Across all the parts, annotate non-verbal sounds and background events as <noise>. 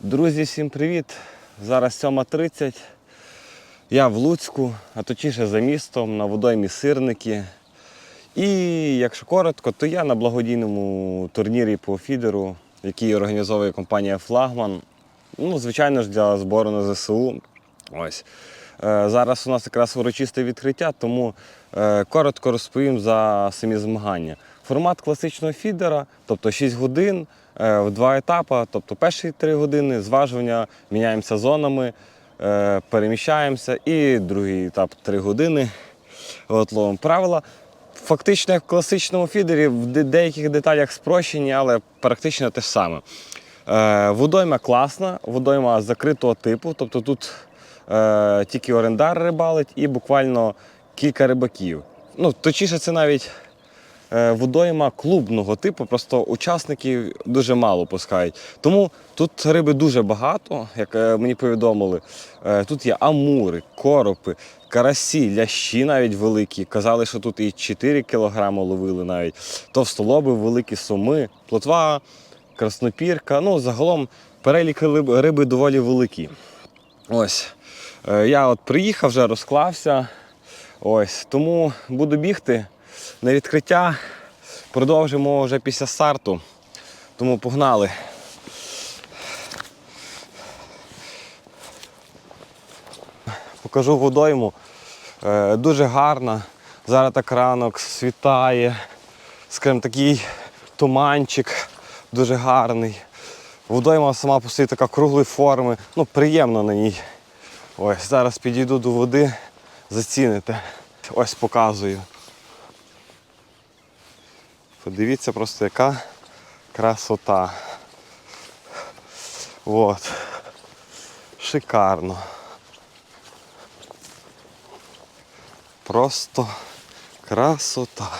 Друзі, всім привіт! Зараз 7.30. Я в Луцьку, а точніше за містом, на водоймі сирники. І якщо коротко, то я на благодійному турнірі по фідеру, який організовує компанія Флагман. Ну, звичайно ж, для збору на ЗСУ. Ось. Е, Зараз у нас якраз урочисте відкриття, тому е, коротко розповім за самі змагання. Формат класичного фідера, тобто 6 годин в два етапи. Тобто перші 3 години зважування, міняємося зонами, е, переміщаємося, і другий етап 3 години. От ловимо правила. Фактично, як в класичному фідері, в деяких деталях спрощені, але практично те ж саме. Е, водойма класна, водойма закритого типу, тобто тут е, тільки орендар рибалить і буквально кілька рибаків. Ну, точніше, це навіть е, водойма клубного типу, просто учасників дуже мало пускають. Тому тут риби дуже багато, як е, мені повідомили. Е, Тут є амури, коропи, карасі, лящі навіть великі. Казали, що тут і 4 кілограми ловили навіть, товстолоби, великі суми, плотва, краснопірка. Ну, загалом перелік риби доволі великий. Ось. Е, Я от приїхав, вже розклався. Ось. Тому буду бігти на відкриття. Продовжимо вже після старту. Тому погнали. Покажу водойму. Е, Дуже гарна. Зараз так ранок світає. Скажімо, такий туманчик дуже гарний. Водойма сама по собі така круглої форми. Ну, приємно на ній. Ось, зараз підійду до води, заціните. Ось показую. Подивіться просто, яка красота. От. Шикарно. Просто красота.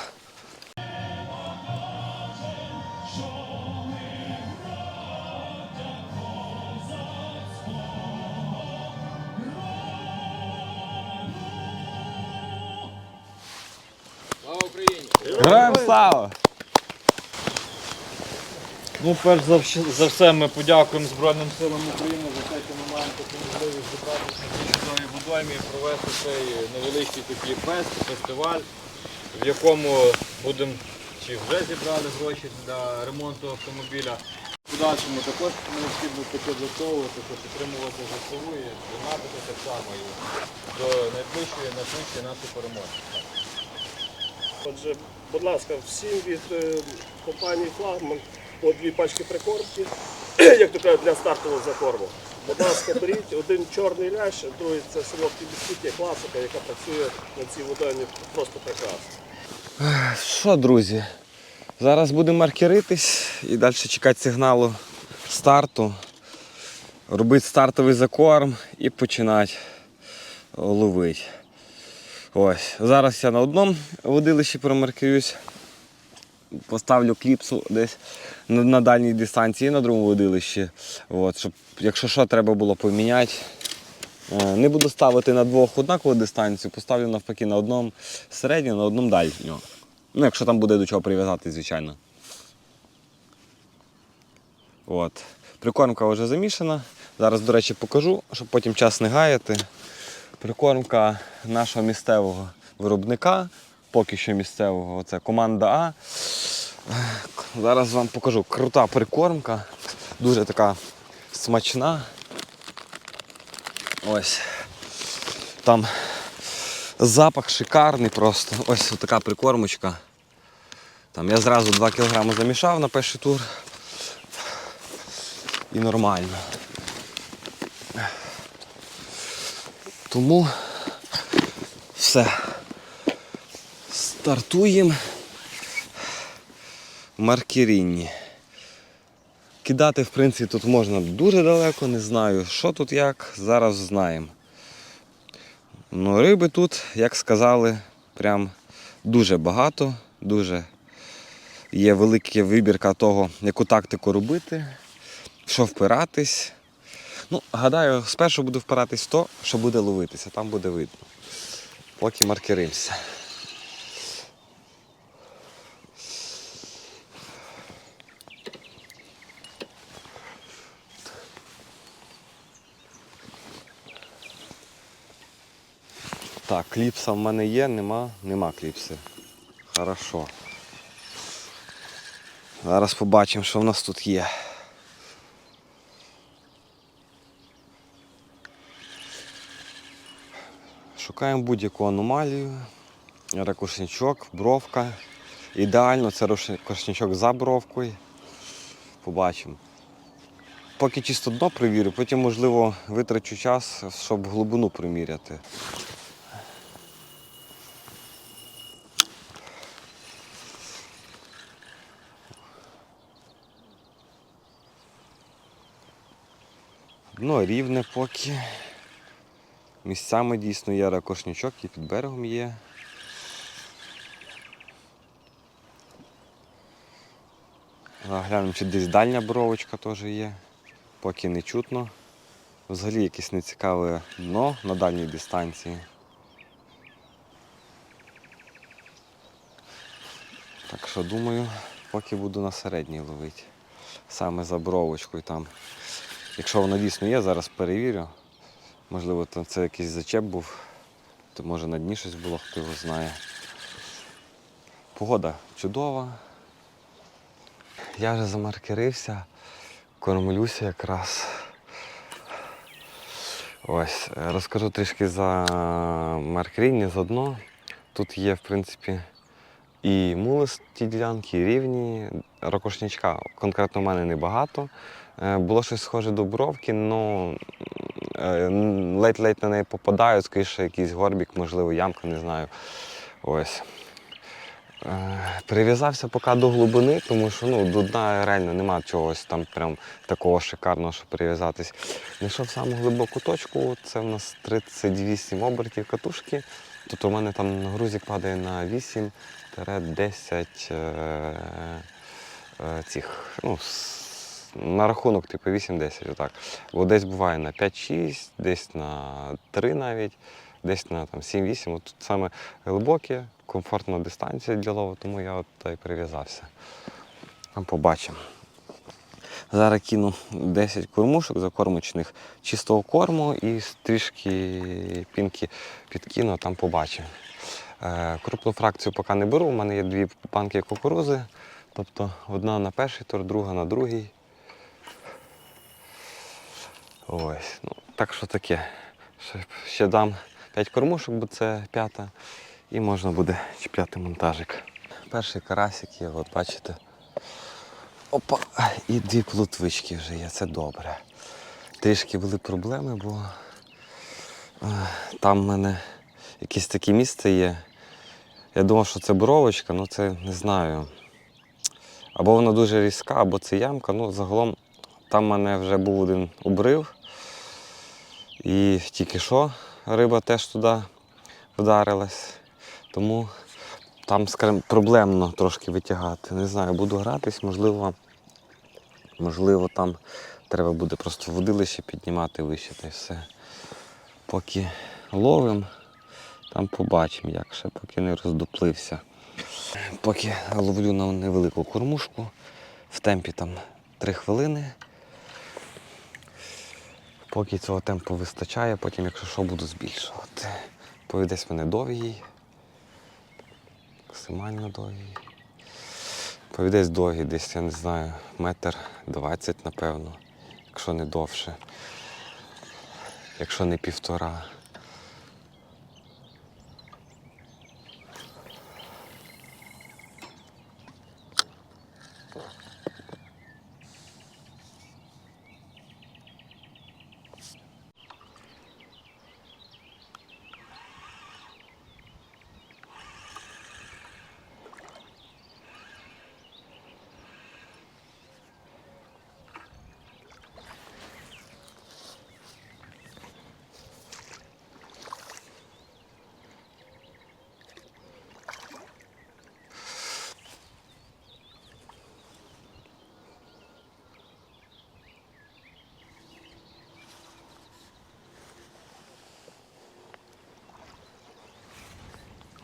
Ну, перш за вщ- за все, ми подякуємо Збройним силам України за те, що ми маємо таку можливість зібратися на цій і провести цей невеличкий такий фест, фестиваль, в якому будемо чи вже зібрали гроші для ремонту автомобіля. В подальшому також необхідно щоб підтримувати ЗСУ і донатити так само і до найближчої, найшвидшої нашої перемоги. Отже, будь ласка, всім від е, компанії Флагман по дві пачки прикормки, <clears throat> як то кажуть, для стартового закорму. Будь ласка, беріть один чорний лящ, другий це солодкий бісквіт, є класика, яка працює на цій водоймі просто прекрасно. Що, друзі? Зараз будемо маркеритись і далі чекати сигналу старту, робити стартовий закорм і починати ловити. Ось. Зараз я на одному водилищі промаркуюсь. Поставлю кліпсу десь на, на дальній дистанції на другому водилищі. От, щоб, якщо що, треба було поміняти. Е, Не буду ставити на двох однакову дистанцію, поставлю навпаки на одному середню, на одному дальню. Ну, якщо там буде до чого прив'язати, звичайно. От. Прикормка вже замішана. Зараз, до речі, покажу, щоб потім час не гаяти. Прикормка нашого місцевого виробника, поки що місцевого, це команда А. Зараз вам покажу. Крута прикормка, дуже така смачна. Ось. Там запах шикарний просто. Ось така прикормочка. Там я зразу 2 кг замішав на перший тур. І нормально. Тому все. Стартуємо в маркерінні. Кидати, в принципі, тут можна дуже далеко, не знаю, що тут як, зараз знаємо. Ну, риби тут, як сказали, прям дуже багато, дуже є велика вибірка того, яку тактику робити, що впиратись. Ну, гадаю, спершу буду впиратись в то, що буде ловитися, там буде видно. Поки маркеримося. Так, кліпса в мене є, нема, нема кліпси. Хорошо. Зараз побачимо, що в нас тут є. Шукаємо будь-яку аномалію. Ракушничок, бровка. Ідеально це ракушничок за бровкою. Побачимо. Поки чисто дно провірю, потім, можливо, витрачу час, щоб глибину приміряти. Дно рівне поки. Місцями дійсно є ракошничок і під берегом є. Глянемо, чи десь дальня бровочка теж є, поки не чутно. Взагалі якесь нецікаве дно на дальній дистанції. Так що думаю, поки буду на середній ловити. Саме за бровочкою там. Якщо воно дійсно є, зараз перевірю. Можливо, там це якийсь зачеп був, то може на дні щось було, хто його знає. Погода чудова. Я вже замаркерився, кормлюся якраз. Ось, е, розкажу трішки за маркеріння заодно. Тут є, в принципі, і мулисті ділянки, і рівні. Ракошнячка конкретно в мене небагато. Е, Було щось схоже до бровки, але ледь-ледь на неї попадаю, скоріше якийсь горбік, можливо, ямка, не знаю. Ось. Е, Прив'язався поки до глибини, тому що ну, до дна реально нема чогось там прям такого шикарного, щоб прив'язатись. Знайшов саму глибоку точку, це в нас 38 обертів катушки. Тут у мене там грузик падає на 8-10 е, цих. Ну, на рахунок, типу 8-10, отак. Бо десь буває на 5-6, десь на 3 навіть, десь на там, 7-8. От тут саме глибоке, комфортна дистанція для лову, тому я от та й прив'язався. Побачимо. Зараз кину 10 кормушок закормочних чистого корму і трішки пінки підкину, там побачимо. Е, крупну фракцію поки не беру, у мене є дві банки кукурузи, тобто одна на перший тур, друга на другий. Ось, ну, так що таке. Ще, ще дам 5 кормушок, бо це п'ята, і можна буде чіпляти монтажик. Перший карасик є, от бачите. Опа, і дві плутвички вже є, це добре. Трішки були проблеми, бо е, там в мене якесь таке місце є. Я думав, що це боровочка, ну це не знаю. Або вона дуже різка, або це ямка. Ну, загалом там в мене вже був один обрив. І тільки що риба теж туди вдарилась. Тому там, скажімо, проблемно трошки витягати. Не знаю, буду гратись, можливо, можливо, там треба буде просто водилище піднімати вище та й все. Поки ловим, там побачимо, як ще, поки не роздуплився. Поки ловлю на невелику кормушку, в темпі там 3 хвилини. Поки цього темпу вистачає, потім, якщо що, буду збільшувати. Повідець мене довгий, максимально довгий. Повідець довгий, десь, я не знаю, метр двадцять, напевно, якщо не довше, якщо не півтора.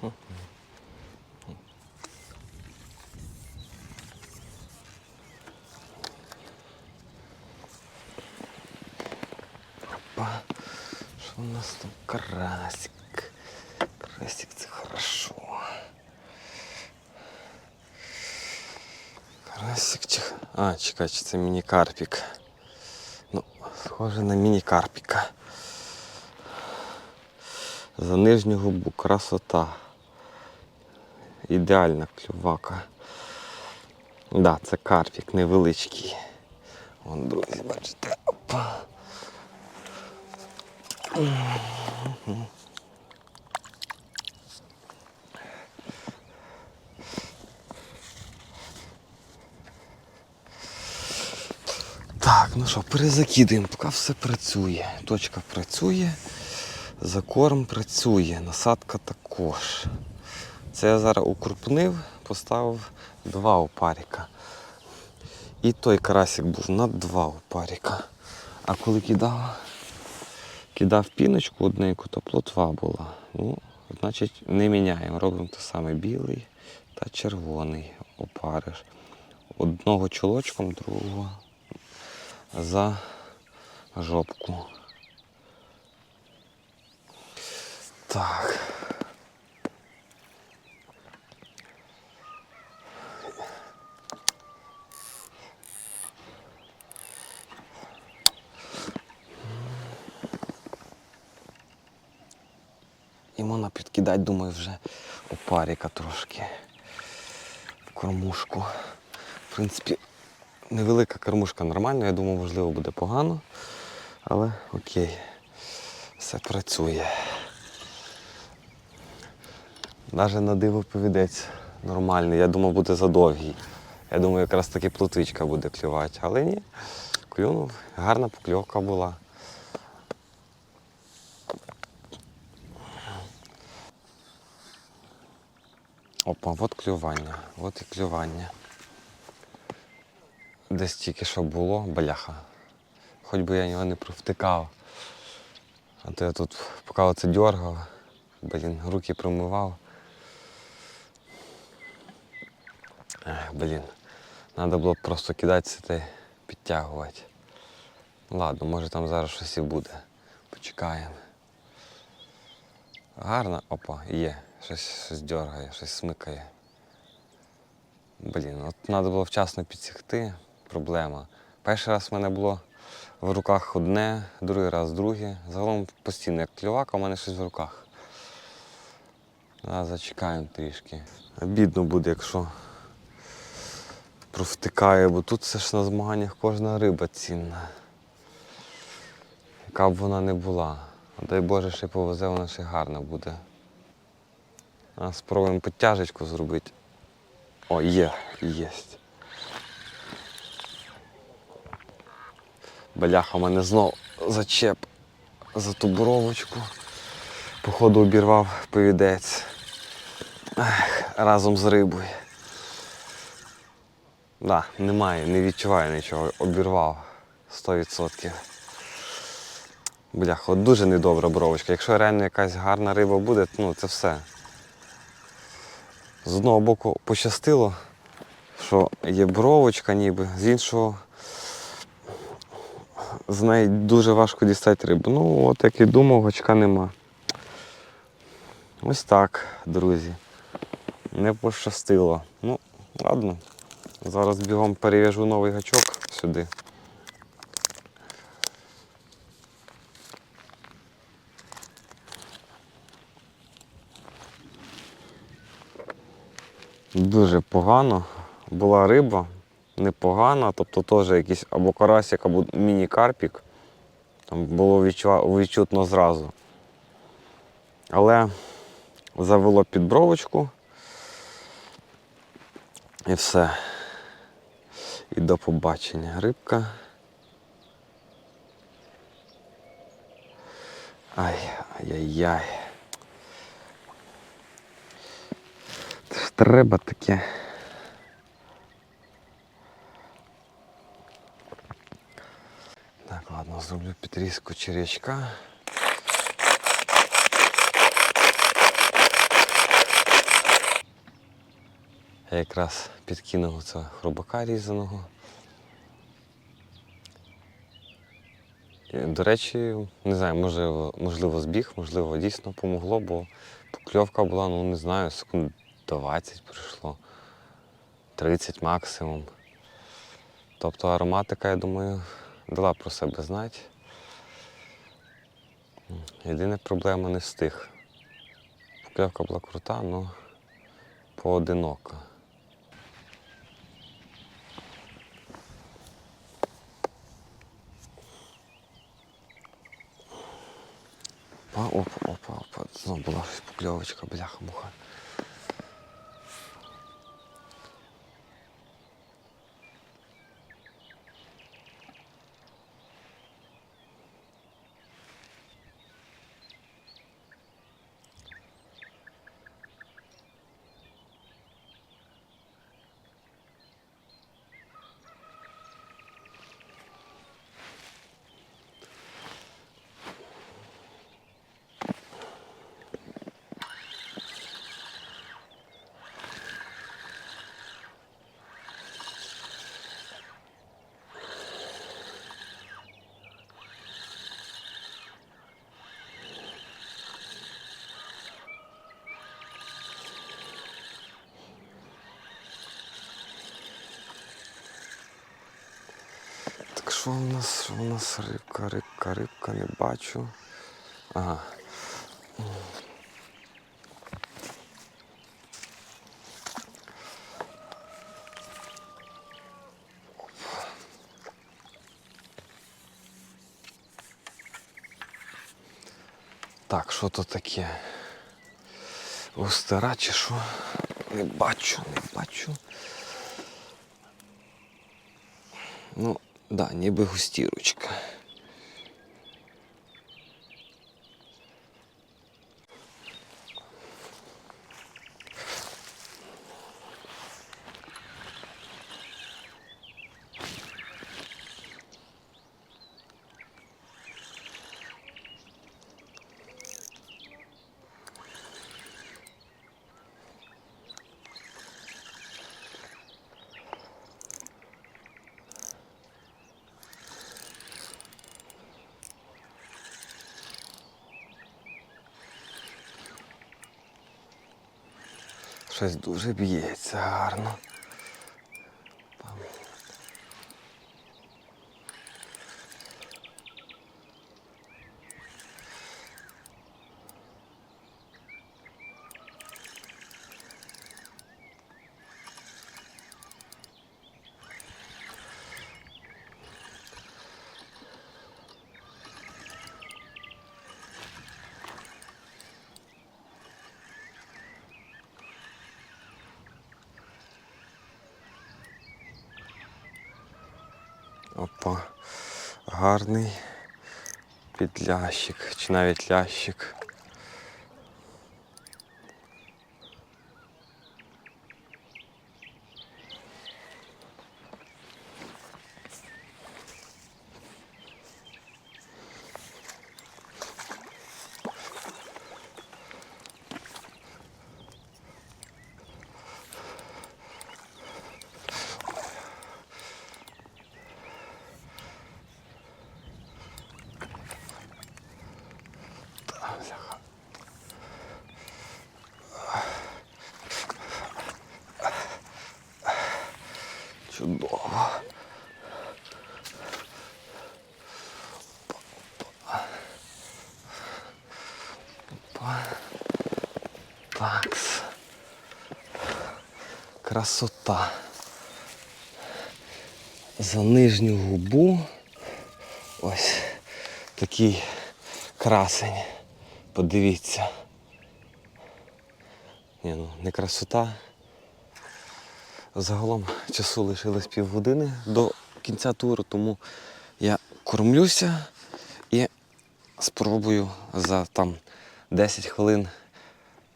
Опа. Що у нас там карасик? Карасик, це хорошо. Карасик чи. А, чекай, чи це міні-карпік. Ну, схоже на міні-карпіка. За нижню губу красота. Ідеальна клювака. Да, це карпік невеличкий. Вон, друзі, бачите. Опа. Так, ну що, перезакидуємо, поки все працює. Точка працює, закорм працює, насадка також. Це я зараз укрупнив, поставив два опаріка. І той карасик був на два опаріка. А коли кидав, кидав піночку одненьку, то плотва була. Ну, значить, не міняємо. Робимо те саме білий та червоний опариш. Одного чолочком, другого за жопку. Так. І підкидати, думаю, вже опаріка трошки в кормушку. В принципі, невелика кормушка нормальна, я думаю, можливо, буде погано. Але окей, все працює. Навіть на диво повідець нормальний. Я думав, буде задовгий. Я думаю, якраз таки плотвичка буде клювати. Але ні, клюнув. Гарна покльовка була. Опа, от клювання, от і клювання. Десь тільки що було, бляха. Хоч би я його не провтикав. А то я тут поки оце дергав, блін, руки промивав. Блін, треба було просто кидатися та підтягувати. Ладно, може там зараз щось і буде. Почекаємо. Гарно, опа, є. Щось, щось дергає, щось смикає. Блін, от треба було вчасно підсягти. Проблема. Перший раз в мене було в руках одне, другий раз друге. Загалом постійно як клювака, у мене щось в руках. А, зачекаємо трішки. Обідно буде, якщо провтикає, бо тут все ж на змаганнях кожна риба цінна. Яка б вона не була. Дай Боже, ще повезе, вона ще гарна буде. Спробуємо підтяжечку зробити. О, є, єсть. Бляха, мене знов зачеп за ту боровочку. Походу обірвав повідець. Разом з рибою. Да, немає, не відчуваю нічого. Обірвав 100%. Бляха, дуже недобра бровочка. Якщо реально якась гарна риба буде, ну це все. З одного боку пощастило, що є бровочка ніби, з іншого з неї дуже важко дістати рибу. Ну, от як і думав, гачка нема. Ось так, друзі. Не пощастило. Ну, ладно. Зараз бігом перев'яжу новий гачок сюди. Дуже погано. Була риба, непогана, тобто теж якийсь або карасик, або міні-карпік. Там було відчутно зразу. Але завело під бровочку. І все. І до побачення. Рибка. Ай, ай-яй-яй. Це ж треба таке. Так, ладно, зроблю підрізку черв'ячка. Я якраз підкинув цього хробака різаного. До речі, не знаю, можливо, можливо, збіг, можливо, дійсно помогло, бо покльовка була, ну не знаю, секунд 20 пройшло, 30 максимум. Тобто ароматика, я думаю, дала про себе знати. Єдина проблема не встиг. Покльовка була крута, але поодинока. Опа, опа, опа. Знову була щось покльовочка, бляха-муха. Що в нас? Що в нас рибка, рибка, рибка, не бачу. Ага. Так, що то таке? Остера чи що? Не бачу, не бачу. Ну, да, ніби густірочка. Щось дуже б'ється гарно. Опа. Гарний підлящик, чи навіть лящик. Красота. За нижню губу. Ось такий красень. Подивіться. Ні, ну, не красота. Загалом часу лишилось півгодини до кінця туру, тому я кормлюся і спробую за там 10 хвилин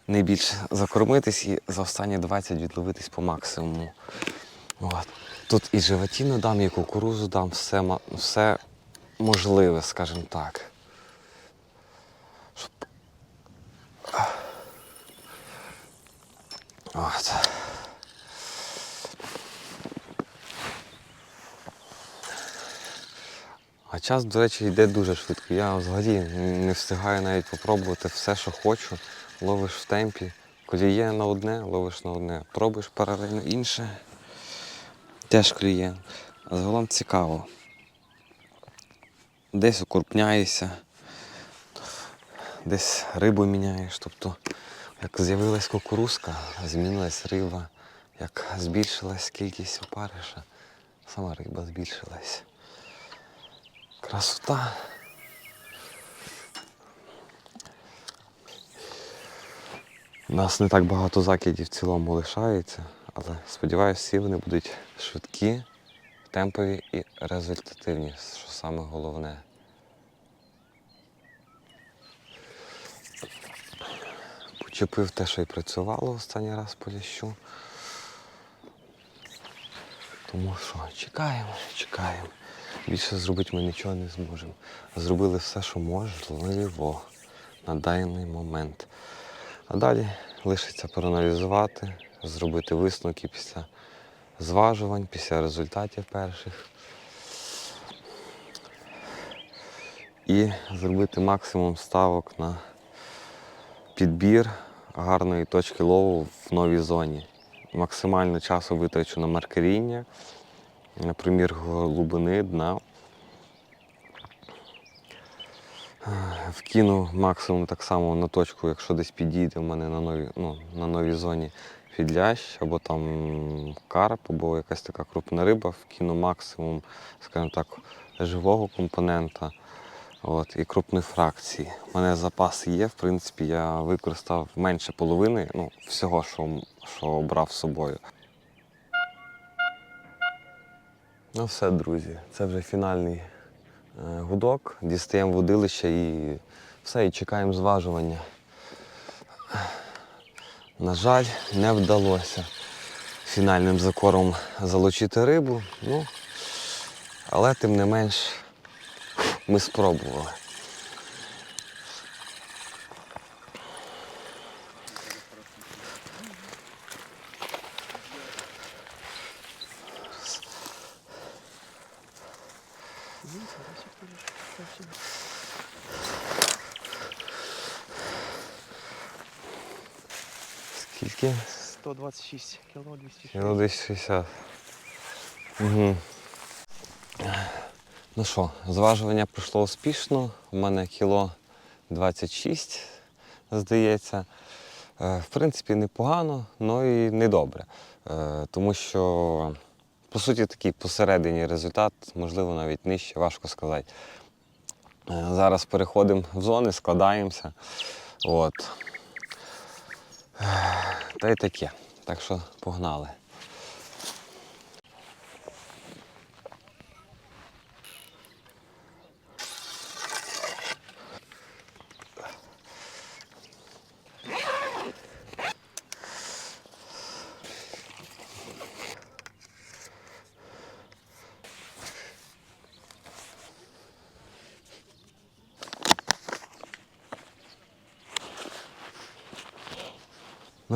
не більше закормитись і за останні 20 відловитись по максимуму. От. Тут і животину дам, і кукурузу дам, все, все можливе, скажімо так. От. А час, до речі, йде дуже швидко. Я взагалі не встигаю навіть попробувати все, що хочу. Ловиш в темпі. Коли є на одне, ловиш на одне. Пробуєш паралельно інше. Теж клює. А загалом цікаво. Десь укрупняєшся, десь рибу міняєш. Тобто, як з'явилась кукурузка, змінилась риба, як збільшилась кількість опариша, сама риба збільшилась. Красота. У нас не так багато закидів в цілому лишається, але сподіваюся, всі вони будуть швидкі, темпові і результативні, що саме головне. Почепив те, що й працювало останній раз по лящу. Тому що чекаємо, чекаємо. Більше зробити ми нічого не зможемо. Зробили все, що можливо на даний момент. А далі лишиться проаналізувати, зробити висновки після зважувань, після результатів перших. І зробити максимум ставок на підбір гарної точки лову в новій зоні. Максимально часу витрачу на маркеріння, на примір глибини дна. Вкину максимум так само на точку, якщо десь підійде в мене на новій, ну, на новій зоні фідлящ, або там карп, або якась така крупна риба, вкину максимум, скажімо так, живого компонента от, і крупної фракції. У мене запас є, в принципі, я використав менше половини ну, всього, що, що брав з собою. Ну все, друзі, це вже фінальний гудок. Дістаємо водилище і все, і чекаємо зважування. На жаль, не вдалося фінальним закором залучити рибу. Ну, але тим не менш ми спробували. Скільки? 126 кіло 260. Кіло десь 60. Угу. Ну що, зважування пройшло успішно. У мене кіло 26, здається. Е, В принципі, непогано, але і недобре. Е, Тому що, по суті, такий посередині результат, можливо, навіть нижче, важко сказати. Е, Зараз переходимо в зони, складаємося. От. Е, Та й таке. Так що погнали.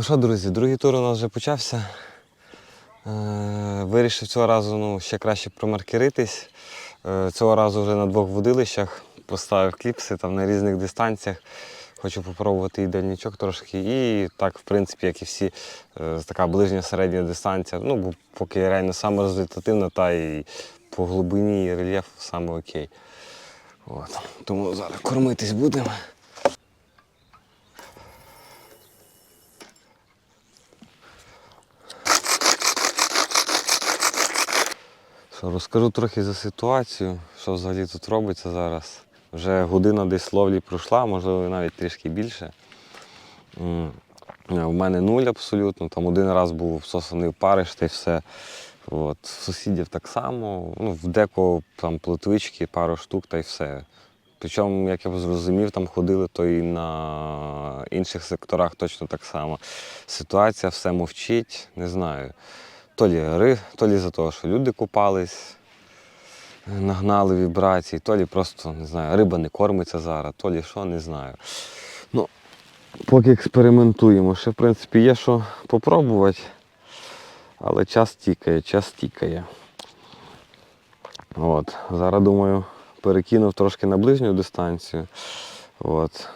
Ну що, друзі, другий тур у нас вже почався. Е, Вирішив цього разу ну, ще краще промаркеритись. Е, Цього разу вже на двох водилищах поставив кліпси там на різних дистанціях. Хочу попробувати і дальнічок трошки. І так, в принципі, як і всі, е, така ближня середня дистанція. Ну, бо поки реально саме результативна, та і по глибині і рельєф саме окей. От. Тому зараз кормитись будемо. Розкажу трохи за ситуацію, що взагалі тут робиться зараз. Вже година десь ловлі пройшла, можливо, навіть трішки більше. У мене нуль абсолютно. Там один раз був всосаний париш та й все. От. Сусідів так само. Ну, в декого там плотвички, пару штук та й все. Причому, як я зрозумів, там ходили, то і на інших секторах точно так само. Ситуація все мовчить, не знаю. То лі, то лі за те, що люди купались, нагнали вібрації, то лі просто не знаю, риба не кормиться зараз, то лі що, не знаю. Ну, поки експериментуємо. Ще, в принципі, є що попробувати, але час тікає, час тікає. От, зараз думаю, перекинув трошки на ближню дистанцію. От.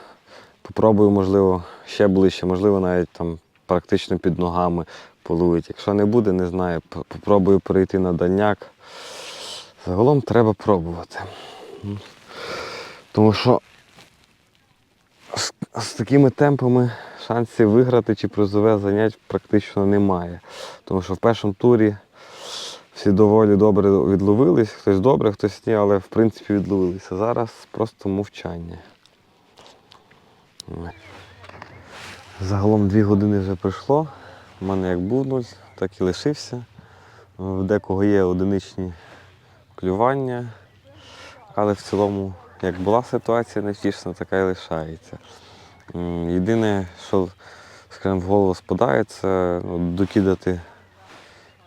Попробую, можливо, ще ближче, можливо, навіть там практично під ногами половити. Якщо не буде, не знаю. Попробую перейти на дальняк. Загалом треба пробувати. Тому що з, з такими темпами шансів виграти чи призове занять практично немає. Тому що в першому турі всі доволі добре відловились, хтось добре, хтось ні, але в принципі відловилися. Зараз просто мовчання. Загалом дві години вже пройшло. У мене як був нуль, так і лишився. В декого є одиничні клювання, але в цілому, як була ситуація невтішна, така і лишається. Єдине, що скажімо, в голову спадає, це ну, докидати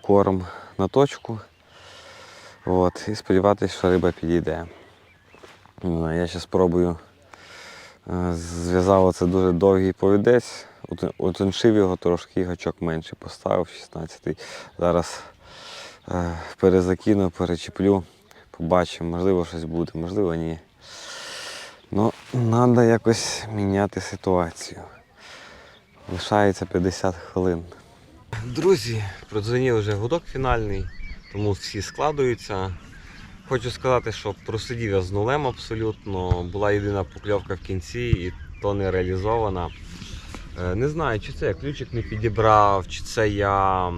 корм на точку. От, і сподіватися, що риба підійде. Я ще спробую. Е, Зв'язав оце дуже довгий повідець, ут- утоншив його трошки, гачок менше поставив, 16-й. Зараз е, перезакину, перечеплю, побачимо, можливо, щось буде, можливо, ні. Ну, треба якось міняти ситуацію. Лишається 50 хвилин. Друзі, продзвонив вже гудок фінальний, тому всі складуються. Хочу сказати, що просидів я з нулем абсолютно. Була єдина покльовка в кінці і то не реалізована. Е, Не знаю, чи це я ключик не підібрав, чи це я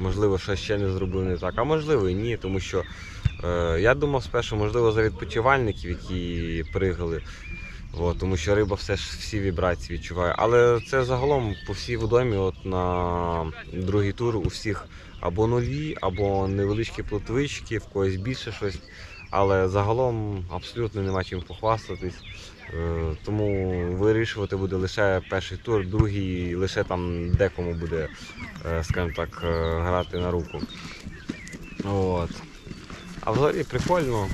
можливо що ще не зробив не так, а можливо і ні, тому що е, я думав спершу, можливо, за відпочивальників, які пригали. От, тому що риба все ж всі вібрації відчуває. Але це загалом по всій водомі, от на другий тур у всіх або нулі, або невеличкі плотвички, в когось більше щось. Але загалом абсолютно нема чим похвастатись. Е, Тому вирішувати буде лише перший тур, другий лише там декому буде, е, скажімо так, е, грати на руку. От. А взагалі прикольно.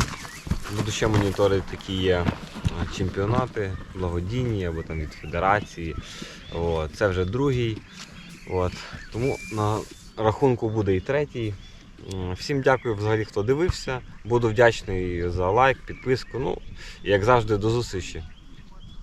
Буду ще моніторити, які є чемпіонати благодійні або там від федерації. От. Це вже другий. От. Тому на рахунку буде і третій. Всім дякую взагалі, хто дивився. Буду вдячний за лайк, підписку. Ну, як завжди, до зустрічі.